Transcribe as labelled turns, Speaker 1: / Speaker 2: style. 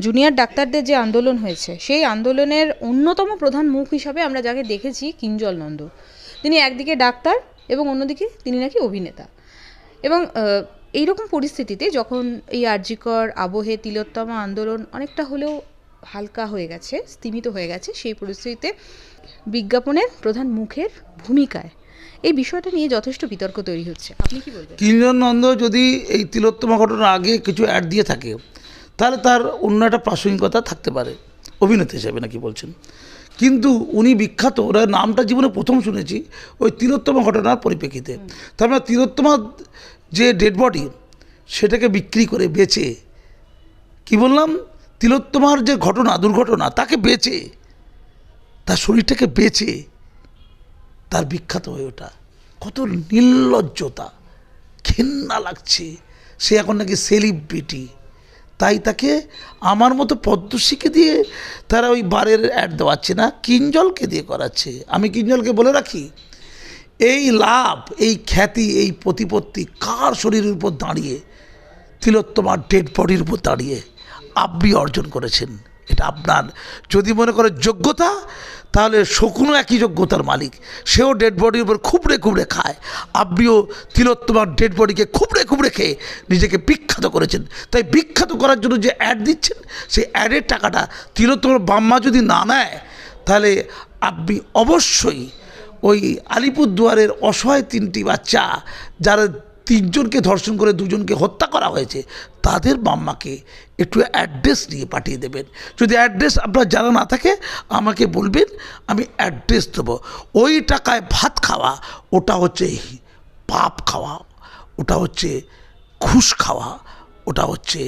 Speaker 1: Junior ডাক্তারদের যে আন্দোলন হয়েছে সেই আন্দোলনের অন্যতম প্রধান মুখ হিসাবে আমরা যাকে দেখেছি কিঞ্জল নন্দ। তিনি একদিকে ডাক্তার এবং অন্যদিকে তিনি নাকি অভিনেতা। এবং আহ, এইরকম পরিস্থিতিতে যখন এই আর্যিকর আবহে তিলোত্তমা আন্দোলন অনেকটা হলেও হালকা হয়ে গেছে স্তিমিত হয়ে গেছে সেই পরিস্থিতিতে বিজ্ঞাপনের প্রধান মুখের ভূমিকায়। এই বিষয়টা নিয়ে যথেষ্ট বিতর্ক তৈরি হচ্ছে। আপনি কি বলবেন?
Speaker 2: কিঞ্জন নন্দ যদি এই তিলোত্তমা ঘটনার আগে কিছু অ্যাড দিয়ে থাকে তাহলে তার অন্য একটা প্রাসঙ্গিকতা থাকতে পারে। অভিনেতা হিসাবে নাকি বলছেন। কিন্তু উনি বিখ্যাত, ওরা নামটা জীবনে প্রথম শুনেছি, ওই তিলোত্তমা ঘটনার পরিপ্রেক্ষিতে। তার মানে তিলোত্তমা যে ডেড বডি সেটাকে বিক্রি করে বেচে, কি বললাম? তিলোত্তমার যে ঘটনা, দুর্ঘটনা, তাকে বেচে, তার শরীরটাকে বেচে, তার বিখ্যাত হয়ে ওঠা। কত নির্লজ্জতা, ঘেন্না লাগছে। সে এখন নাকি সেলিব্রিটি তাই তাকে আমার মতো পদ্মশ্রীকে দিয়ে তারা ওই বারের অ্যাড দেওয়াচ্ছে না, কিঞ্জলকে দিয়ে করাচ্ছে। আমি কিঞ্জলকে বলে রাখি, এই লাভ, এই খ্যাতি, এই প্রতিপত্তি কার শরীরের উপর দাঁড়িয়ে, তিলোত্তমার ডেড বডির উপর দাঁড়িয়ে আপনি অর্জন করেছেন? এটা আপনার। যদি মনে করে যোগ্যতা, তাহলে শকুনও একই যোগ্যতার মালিক। সেও ডেড বডির উপর খুবড়ে খুবড়ে খায়। আপনিও তিলোত্তমার ডেড বডিকে খুবড়ে খুবড়ে খেয়ে নিজেকে বিখ্যাত করেছেন। তাই বিখ্যাত করার জন্য যে অ্যাড দিচ্ছেন, সেই অ্যাডের টাকাটা তিলোত্তমার বাম্মা যদি না নেয়, তাহলে আপনি অবশ্যই ওই আলিপুরদুয়ারের অসহায় তিনটি বাচ্চা, যারা তিনজনকে ধর্ষণ করে দুজনকে হত্যা করা হয়েছে, তাদের মাম্মাকে একটু অ্যাড্রেস নিয়ে পাঠিয়ে দেবেন। যদি অ্যাড্রেস আপনার জানা না থাকে, আমাকে বলবেন, আমি অ্যাড্রেস দেবো। ওই টাকায় ভাত খাওয়া, ওটা হচ্ছে পাপ খাওয়া, ওটা হচ্ছে ঘুষ খাওয়া, ওটা হচ্ছে